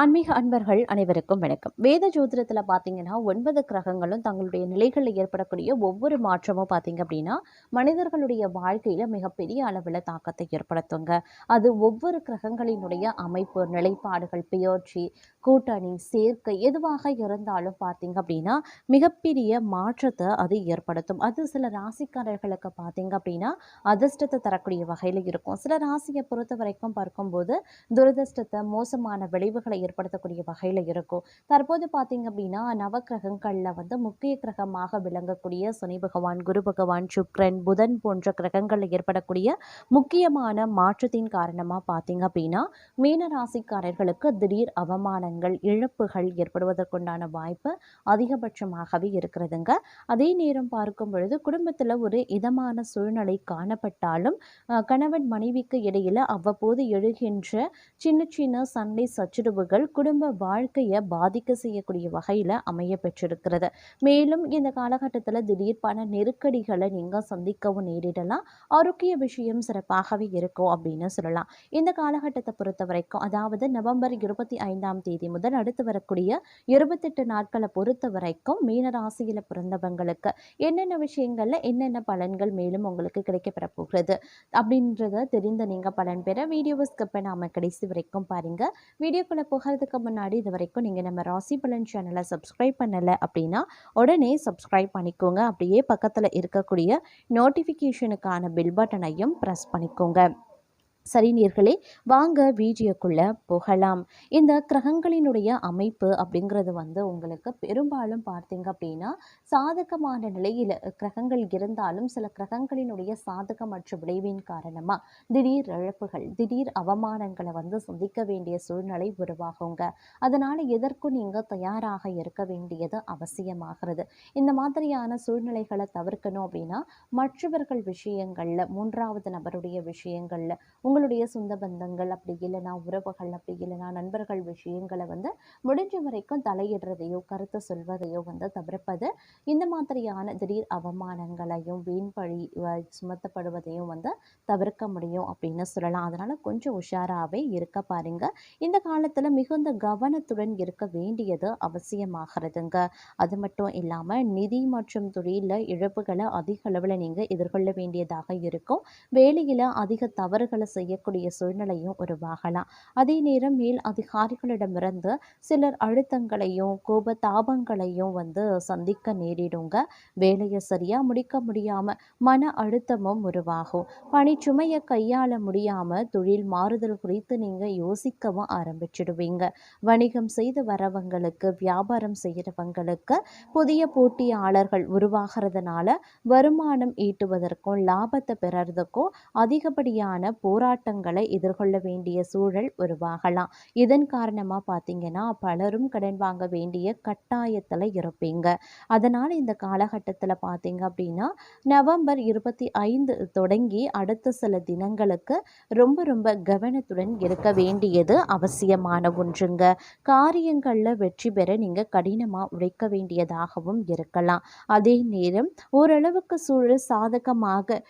ஆன்மீக அன்பர்கள் அனைவருக்கும் வணக்கம். வேத ஜோதிடத்தில் பார்த்தீங்கன்னா ஒன்பது கிரகங்களும் தங்களுடைய நிலைகளில் ஏற்படக்கூடிய ஒவ்வொரு மாற்றமும் பார்த்தீங்க அப்படின்னா மனிதர்களுடைய வாழ்க்கையில் மிகப்பெரிய அளவில் தாக்கத்தை ஏற்படுத்துங்க. அது ஒவ்வொரு கிரகங்களினுடைய அமைப்பு நிலைப்பாடுகள் பெயர்ச்சி கூட்டணி சேர்க்கை எதுவாக இருந்தாலும் பார்த்தீங்க அப்படின்னா மிகப்பெரிய மாற்றத்தை அது ஏற்படுத்தும். அது சில ராசிக்காரர்களுக்கு பார்த்தீங்க அப்படின்னா அதிர்ஷ்டத்தை தரக்கூடிய வகையில் இருக்கும். சில ராசியை பொறுத்த வரைக்கும் பார்க்கும்போது துரதிர்ஷ்டத்தை மோசமான விளைவுகளை ஏற்படுத்தக்கூடிய வகையில் இருக்கும். தற்போது பார்த்தீங்க அப்படின்னா நவக்கிரகங்களில் வந்து முக்கிய கிரகமாக விளங்கக்கூடிய சனி பகவான் குரு பகவான் சுக்ரன் புதன் போன்ற கிரகங்களில் ஏற்படக்கூடிய முக்கியமான மாற்றத்தின் காரணமாக பார்த்தீங்க அப்படின்னா மீனராசிக்காரர்களுக்கு திடீர் அவமானங்கள் இழப்புகள் ஏற்படுவதற்குண்டான வாய்ப்பு அதிகபட்சமாகவே இருக்கிறதுங்க. அதே நேரம் பார்க்கும் பொழுது குடும்பத்தில் ஒரு இதமான சூழ்நிலை காணப்பட்டாலும் கணவன் மனைவிக்கு இடையில் அவ்வப்போது எழுகின்ற சின்ன சின்ன சண்டை சச்சுரவுகள் குடும்ப வாழ்க்கையை பாதிக்க செய்யக்கூடிய வகையில் அமைய பெற்றிருக்கிறது. மேலும் இந்த காலகட்டத்தில் திடீர் பண நெருக்கடிகளை நீங்கள் சந்திக்கவும் நேரிடலாம். ஆரோக்கிய விஷயம் சிறப்பாகவே இருக்கும் அப்படின்னு சொல்லலாம். இந்த காலகட்டத்தை பொறுத்த வரைக்கும் அதாவது நவம்பர் இருபத்தி ஐந்தாம் தேதி முதல் அடுத்து வரக்கூடிய இருபத்தெட்டு நாட்களை பொறுத்த வரைக்கும் மீனராசியில் பிறந்தவங்களுக்கு என்னென்ன விஷயங்களில் என்னென்ன பலன்கள் மேலும் உங்களுக்கு கிடைக்கப்பெற போகிறது அப்படின்றத தெரிந்த நீங்கள் பலன் பெற வீடியோவை ஸ்கிப் பண்ணாமல் கடைசி வரைக்கும் பாருங்கள் வீடியோக்குள்ளே போகிறதுக்கு முன்னாடி இது வரைக்கும் நீங்கள் நம்ம ராசி பலன் சேனலை சப்ஸ்கிரைப் பண்ணலை அப்படின்னா உடனே சப்ஸ்கிரைப் பண்ணிக்கோங்க. அப்படியே பக்கத்தில் இருக்கக்கூடிய நோட்டிஃபிகேஷனுக்கான பில் பட்டனையும் ப்ரெஸ் பண்ணிக்கோங்க. சரி வாங்க வீடியோக்குள்ளே போகலாம். இந்த கிரகங்களினுடைய அமைப்பு அப்படிங்கிறது வந்து உங்களுக்கு பெரும்பாலும் பார்த்தீங்க அப்படின்னா சாதகமான நிலையில் கிரகங்கள் இருந்தாலும் சில கிரகங்களினுடைய சாதகமற்ற விளைவின் காரணமாக திடீர் இழப்புகள் திடீர் அவமானங்களை வந்து சந்திக்க வேண்டிய சூழ்நிலை உருவாகுங்க. அதனால் எதற்கும் நீங்கள் தயாராக இருக்க வேண்டியது அவசியமாகிறது. இந்த மாதிரியான சூழ்நிலைகளை தவிர்க்கணும் அப்படின்னா மற்றவர்கள் விஷயங்களில் மூன்றாவது நபருடைய விஷயங்களில் உங்களுடைய சொந்த பந்தங்கள் அப்படி இல்லைனா உறவுகள் அப்படி இல்லைனா நண்பர்கள் விஷயங்களை வந்து முடிஞ்ச வரைக்கும் தலையிடுறதையோ கருத்து சொல்வதையோ வந்து தவிர்ப்பது இந்த மாதிரியான திடீர் அவமானங்களையும் வீண் பழி சுமத்தப்படுவதையும் வந்து தவிர்க்க முடியும் அப்படின்னு சொல்லலாம். அதனால் கொஞ்சம் உஷாராகவே இருக்க பாருங்க. இந்த காலத்தில் மிகுந்த கவனத்துடன் இருக்க வேண்டியது அவசியமாகிறதுங்க. அது மட்டும் இல்லாமல் நிதி மற்றும் தொழிலில் இழப்புகளை அதிக அளவில் நீங்கள் எதிர்கொள்ள வேண்டியதாக இருக்கும். வேலையில் அதிக தவறுகளை செய்யக்கூடிய சூழ்நிலையும் உருவாகலாம். அதே நேரம் மேல் அதிகாரிகளிடமிருந்து சிலர் அழுத்தங்களையும் கோப தாபங்களையும் வந்து சந்திக்க நேரிடுங்க. வேலையை சரியாக முடிக்க முடியாமல் மன அழுத்தமும் உருவாகும். பணிச்சுமையை கையாள முடியாமல் தொழில் மாறுதல் குறித்து நீங்கள் யோசிக்கவும் ஆரம்பிச்சிடுவீங்க. வணிகம் செய்து வரவங்களுக்கு வியாபாரம் செய்கிறவங்களுக்கு புதிய போட்டியாளர்கள் உருவாகிறதுனால வருமானம் ஈட்டுவதற்கும் லாபத்தை பெறறதுக்கும் அதிகப்படியான போராட்டங்களை எதிர்கொள்ள வேண்டிய சூழல் உருவாகலாம். இதன் காரணமாக பார்த்தீங்கன்னா பலரும் கடன் வாங்க வேண்டிய கட்டாயத்தில் இருப்பீங்க. அதனால் இந்த காலகட்டத்தில் பார்த்தீங்க அப்படின்னா நவம்பர் இருபத்தி ஐந்து தொடங்கி அடுத்த சில தினங்களுக்கு ரொம்ப ரொம்ப கவனத்துடன் இருக்க வேண்டியது அவசியமான ஒன்றுங்க. காரியங்களில் வெற்றி பெற நீங்கள் கடினமாக உழைக்க வேண்டியதாகவும் இருக்கலாம். அதே நேரம் ஓரளவுக்கு சூழல் சாதகமாக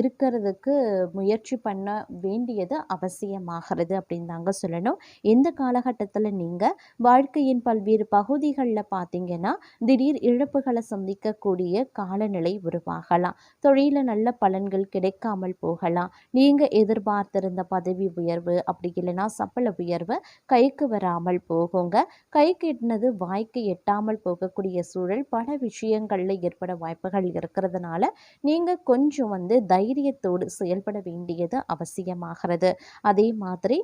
இருக்கிறதுக்கு முயற்சி பண்ண வேண்டியது அவசியமாகிறது அப்படின்னு தாங்க சொல்லணும். இந்த காலகட்டத்தில் நீங்கள் வாழ்க்கையின் பல்வேறு பகுதிகளில் பார்த்தீங்கன்னா திடீர் இழப்புகளை சந்திக்கக்கூடிய காலநிலை உருவாகலாம். தொழிலில் நல்ல பலன்கள் கிடைக்காமல் போகலாம். நீங்கள் எதிர்பார்த்திருந்த பதவி உயர்வு அப்படி இல்லைன்னா சப்பள உயர்வு கைக்கு வராமல் போகுங்க. கைக்கு எட்டினது வாய்க்கு எட்டாமல் போகக்கூடிய சூழல் பல விஷயங்களில் ஏற்பட வாய்ப்புகள் இருக்கிறதுனால நீங்கள் கொஞ்சம் வந்து தைரியத்தோடு செயல்பட வேண்டியது அவசியம். அவசியமாகிறது அதே மாதிரி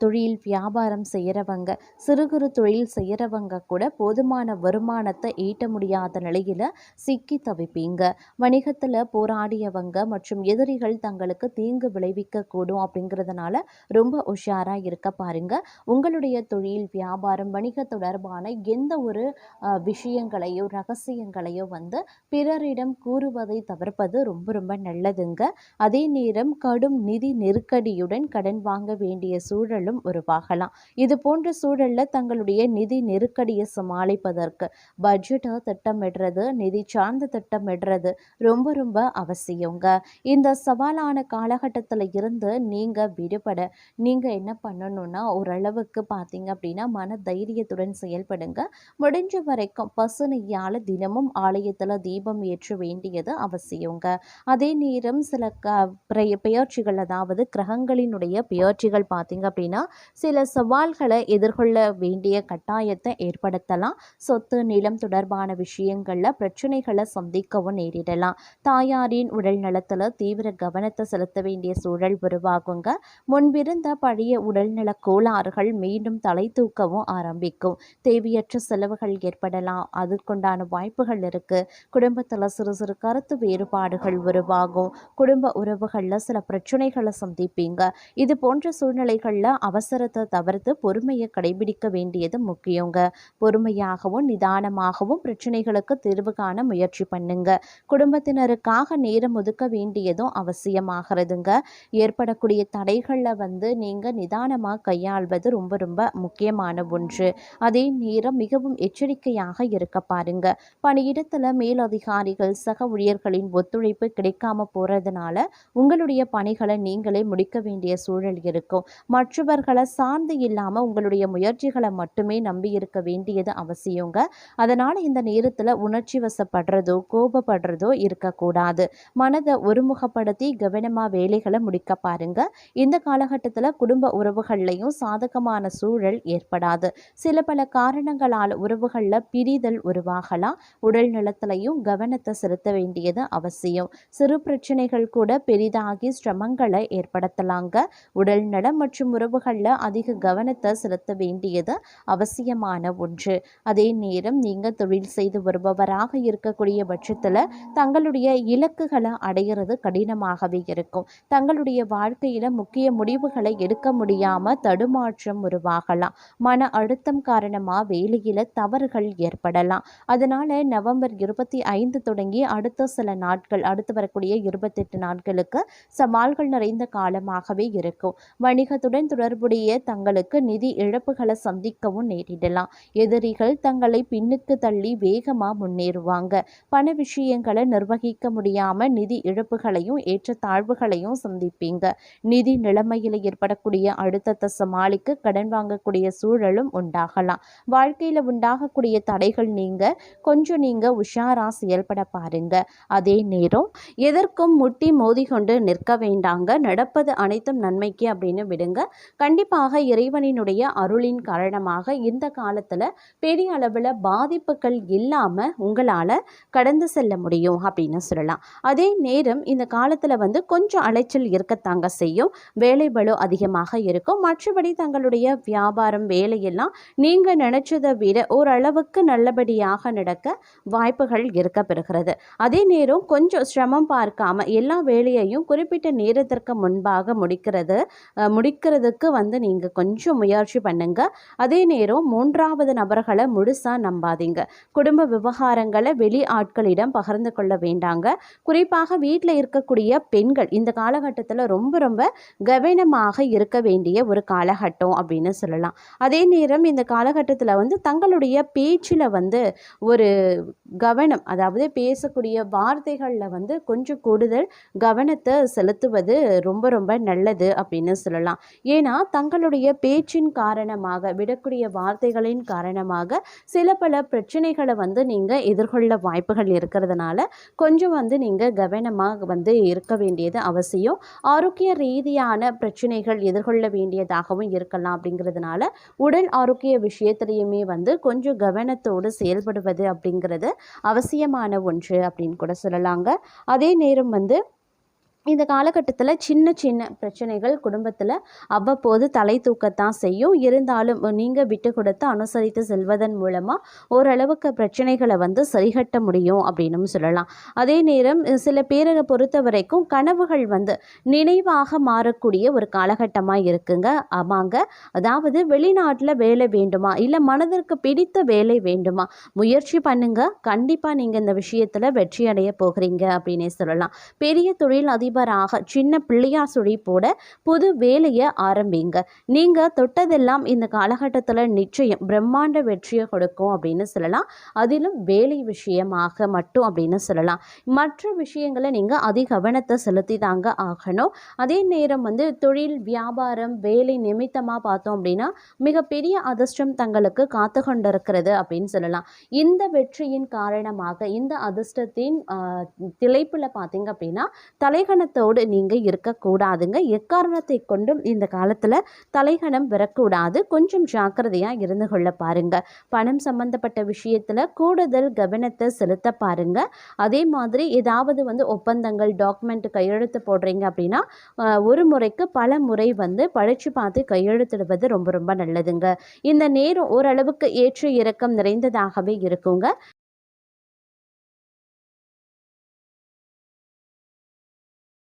தொழில் வியாபாரம் செய்கிறவங்க சிறு குறு தொழில் செய்கிறவங்க கூட போதுமான வருமானத்தை ஈட்ட முடியாத நிலையில் சிக்கி தவிப்பீங்க. வணிகத்தில் போராடியவங்க மற்றும் எதிரிகள் தங்களுக்கு தீங்கு விளைவிக்கக்கூடும் அப்படிங்கிறதுனால ரொம்ப உஷாராக இருக்க பாருங்க. உங்களுடைய தொழில் வியாபாரம் வணிக தொடர்பான எந்த ஒரு விஷயங்களையோ ரகசியங்களையோ வந்து பிறரிடம் கூறுவதை தவிர்ப்பது ரொம்ப ரொம்ப நல்லதுங்க. அதே நேரம் கடும் நிதி நெருக்கடியுடன் கடன் வாங்க வேண்டிய சூழல் சூழலும் உருவாகலாம். இது போன்ற சூழலில் தங்களுடைய நிதி நெருக்கடியை சமாளிப்பதற்கு பட்ஜெட்டை திட்டமிடுறது நிதி சார்ந்த திட்டமிடுறது ரொம்ப ரொம்ப அவசியங்க. இந்த சவாலான காலகட்டத்தில் இருந்து நீங்கள் விடுபட நீங்கள் என்ன பண்ணணும்னா ஓரளவுக்கு பார்த்தீங்க அப்படின்னா மன தைரியத்துடன் செயல்படுங்க. முடிஞ்ச வரைக்கும் பசுனையால் தினமும் ஆலயத்தில் தீபம் ஏற்ற வேண்டியது அவசியங்க. அதே நேரம் சில க பெயர்ச்சிகள் அதாவது கிரகங்களினுடைய பெயர்ச்சிகள் பார்த்தீங்க அப்படின்னா சில சவால்களை எதிர்கொள்ள வேண்டிய கட்டாயத்தை ஏற்படுத்தலாம். சொத்து நிலம் தொடர்பான விஷயங்களில் பிரச்சனைகளை சந்திக்கவும் நேரிடலாம். தாயாரின் உடல் நலத்தில் தீவிர கவனத்தை செலுத்த வேண்டிய சூழல் உருவாகுங்க. முன்பிருந்த பழைய உடல்நல கோளாறுகள் மீண்டும் தலை தூக்கவும் ஆரம்பிக்கும். தேவையற்ற செலவுகள் ஏற்படலாம். அதற்குண்டான வாய்ப்புகள் இருக்கு. குடும்பத்தில் சிறு சிறு கருத்து வேறுபாடுகள் உருவாகும். குடும்ப உறவுகளில் சில பிரச்சனைகளை சந்திப்பீங்க. இது போன்ற சூழ்நிலைகளில் அவசரத்தை தவிர்த்து பொறுமையை கடைபிடிக்க வேண்டியது முக்கியங்க. பொறுமையாகவும் நிதானமாகவும் பிரச்சனைகளுக்கு தீர்வு காண முயற்சி பண்ணுங்க. குடும்பத்தினருக்காக நேரம் ஒதுக்க வேண்டியதும் அவசியமாகிறதுங்க. ஏற்படக்கூடிய தடைகளில் வந்து நீங்கள் நிதானமாக கையாள்வது ரொம்ப ரொம்ப முக்கியமான ஒன்று. அதே நேரம் மிகவும் எச்சரிக்கையாக இருக்க பாருங்க. பணியிடத்தில் மேலதிகாரிகள் சக ஊழியர்களின் ஒத்துழைப்பு கிடைக்காம போகிறதுனால உங்களுடைய பணிகளை நீங்களே முடிக்க வேண்டிய சூழல் இருக்கும். மற்றவர்களை சார்ந்து இல்லாமல் உங்களுடைய முயற்சிகளை மட்டுமே நம்பி இருக்க வேண்டியது அவசியங்க. அதனால் இந்த நேரத்தில் உணர்ச்சி வசப்படுறதோ கோபப்படுறதோ இருக்கக்கூடாது. மனதை ஒருமுகப்படுத்தி கவனமாக வேலைகளை முடிக்க பாருங்க. இந்த காலகட்டத்தில் குடும்ப உறவுகள்லையும் சாதகமான சூழல் ஏற்படாது. சில பல காரணங்களால் உறவுகளில் பிரிதல் உருவாகலாம். உடல் நலத்திலையும் கவனத்தை செலுத்த வேண்டியது அவசியம். சிறு பிரச்சனைகள் கூட பெரிதாகி சிரமங்களை ஏற்படுத்தலாங்க. உடல் நலம் மற்றும் உறவுகளில் அதிக கவனத்தை செலுத்த வேண்டியது அவசியமான ஒன்று. அதே நேரம் நீங்கள் தொழில் செய்து வருபவராக இருக்கக்கூடிய பட்சத்தில் தங்களுடைய இலக்குகளை அடையிறது கடினமாகவே இருக்கும். தங்களுடைய வாழ்க்கையில் முக்கிய முடிவுகளை எடுக்க முடியாமல் தடுமாற்றம் உருவாகலாம். மன அழுத்தம் காரணமாக வேலையில் தவறுகள் ஏற்படலாம். அதனால் நவம்பர் இருபத்தி ஐந்து தொடங்கி அடுத்த சில நாட்கள் அடுத்து வரக்கூடிய இருபத்தெட்டு நாட்களுக்கு சவால்கள் நிறைந்த காலமாகவே இருக்கும். வணிகத்துடன் தொடர்புடைய தங்களுக்கு நிதி இழப்புகளை சந்திக்கவும் நேரிடலாம். எதிரிகள் தங்களை பின்னுக்கு தள்ளி வேகமாக முன்னேறுவாங்க. பண விஷயங்களை நிர்வகிக்க முடியாமல் நிதி இழப்புகளையும் ஏற்றத்தாழ்வுகளையும் சந்திப்பீங்க. நிதி நிலைமையில் ஏற்படக்கூடிய அழுத்தத்தை சமாளிக்க கடன் வாங்கக்கூடிய சூழலும் உண்டாகலாம். வாழ்க்கையில் உண்டாகக்கூடிய தடைகள் நீங்க கொஞ்சம் நீங்க உஷாரா செயல்பட பாருங்க. அதே நேரம் எதற்கும் முட்டி மோதிக்கொண்டு நிற்க வேண்டாங்க. நடப்பது அனைத்தும் நன்மைக்கு அப்படின்னு விடுங்க. கண்டிப்பாக இறைவனினுடைய அருளின் காரணமாக இந்த காலத்தில் பெரிய அளவில் பாதிப்புகள் இல்லாமல் உங்களால் கடந்து செல்ல முடியும் அப்படின்னு சொல்லலாம். அதே நேரம் இந்த காலத்தில் வந்து கொஞ்சம் அலைச்சல் இருக்கத்தாங்க செய்யும். வேலை பலு அதிகமாக இருக்கும். மற்றபடி தங்களுடைய வியாபாரம் வேலையெல்லாம் நீங்கள் நினச்சதை விட ஓரளவுக்கு நல்லபடியாக நடக்க வாய்ப்புகள் இருக்க பெறுகிறது. அதே நேரம் கொஞ்சம் சிரமம் பார்க்காம எல்லா வேலையையும் குறிப்பிட்ட நேரத்திற்கு முன்பாக முடிக்கிறது முடிக்கிறது முடிக்கிறதுக்கு வந்து நீங்கள் கொஞ்சம் முயற்சி பண்ணுங்க. அதே நேரம் மூன்றாவது நபர்களை முழுசாக நம்பாதீங்க. குடும்ப விவகாரங்களை வெளி ஆட்களிடம் பகிர்ந்து கொள்ள வேண்டாங்க. குறிப்பாக வீட்டில் இருக்கக்கூடிய பெண்கள் இந்த காலகட்டத்தில் ரொம்ப ரொம்ப கவனமாக இருக்க வேண்டிய ஒரு காலகட்டம் அப்படின்னு சொல்லலாம். அதே நேரம் இந்த காலகட்டத்தில் வந்து தங்களுடைய பேச்சில் வந்து ஒரு கவனம் அதாவது பேசக்கூடிய வார்த்தைகளில் வந்து கொஞ்சம் கூடுதல் கவனத்தை செலுத்துவது ரொம்ப ரொம்ப நல்லது அப்படின்னு சொல்லலாம். ஏன்னா தங்களுடைய பேச்சின் காரணமாக விடக்கூடிய வார்த்தைகளின் காரணமாக சில பல பிரச்சனைகளை வந்து நீங்கள் எதிர்கொள்ள வாய்ப்புகள் இருக்கிறதுனால கொஞ்சம் வந்து நீங்கள் கவனமாக வந்து இருக்க வேண்டியது அவசியம். ஆரோக்கிய ரீதியான பிரச்சனைகள் எதிர்கொள்ள வேண்டியதாகவும் இருக்கலாம் அப்படிங்கிறதுனால உடல் ஆரோக்கிய விஷயத்திலையுமே வந்து கொஞ்சம் கவனத்தோடு செயல்படுவது அப்படிங்கிறது அவசியமான ஒன்று அப்படின்னு கூட சொல்லலாங்க. அதே நேரம் வந்து இந்த காலகட்டத்தில் சின்ன சின்ன பிரச்சனைகள் குடும்பத்தில் அவ்வப்போது தலை தூக்கத்தான் செய்யும். இருந்தாலும் நீங்கள் விட்டு கொடுத்து அனுசரித்து செல்வதன் மூலமாக ஓரளவுக்கு பிரச்சனைகளை வந்து சரிகட்ட முடியும் அப்படின்னும் சொல்லலாம். அதே நேரம் சில பேரை பொறுத்த வரைக்கும் கனவுகள் வந்து நினைவாக மாறக்கூடிய ஒரு காலகட்டமாக இருக்குங்க. ஆமாங்க. அதாவது வெளிநாட்டில் வேலை வேண்டுமா? இல்லை மனதிற்கு பிடித்த வேலை வேண்டுமா? முயற்சி பண்ணுங்க. கண்டிப்பாக நீங்கள் இந்த விஷயத்தில் வெற்றி அடைய போகிறீங்க அப்படின்னே சொல்லலாம். பெரிய தொழில் அதிபர் அதிபராக சின்ன பிள்ளையா சுழிப்போட புது வேலையை ஆரம்பிங்க. நீங்கள் தொட்டதெல்லாம் இந்த காலகட்டத்தில் நிச்சயம் பிரம்மாண்ட வெற்றியை கொடுக்கும் அப்படின்னு சொல்லலாம். அதிலும் வேலை விஷயமாக மட்டும் அப்படின்னு சொல்லலாம். மற்ற விஷயங்களை நீங்கள் அதிக கவனத்தை செலுத்தி தாங்க ஆகணும். அதே நேரம் வந்து தொழில் வியாபாரம் வேலை நிமித்தமாக பார்த்தோம் அப்படின்னா மிகப்பெரிய அதிர்ஷ்டம் தங்களுக்கு காத்து கொண்டிருக்கிறது அப்படின்னு சொல்லலாம். இந்த வெற்றியின் காரணமாக இந்த அதிர்ஷ்டத்தின் திளைப்பில் பார்த்தீங்க அப்படின்னா தலைகணத்தோடு நீங்கள் இருக்கக்கூடாதுங்க. எக்காரணத்தை கொண்டும் இந்த காலத்தில் தலைகணம் பெறக்கூடாது. கொஞ்சம் ஜாக்கிரதையாக இருந்து கொள்ள பாருங்க. பணம் சம்பந்தப்பட்ட விஷயத்தில் கூடுதல் கவனத்தை செலுத்த பாருங்க. அதே மாதிரி ஏதாவது வந்து ஒப்பந்தங்கள் டாக்குமெண்ட் கையெழுத்து போடுறீங்க அப்படின்னா ஒரு முறைக்கு பல முறை வந்து பழிச்சு பார்த்து கையெழுத்திடுவது ரொம்ப ரொம்ப நல்லதுங்க. இந்த நேரம் ஓரளவுக்கு ஏற்ற இறக்கம் நிறைந்ததாகவே இருக்குங்க.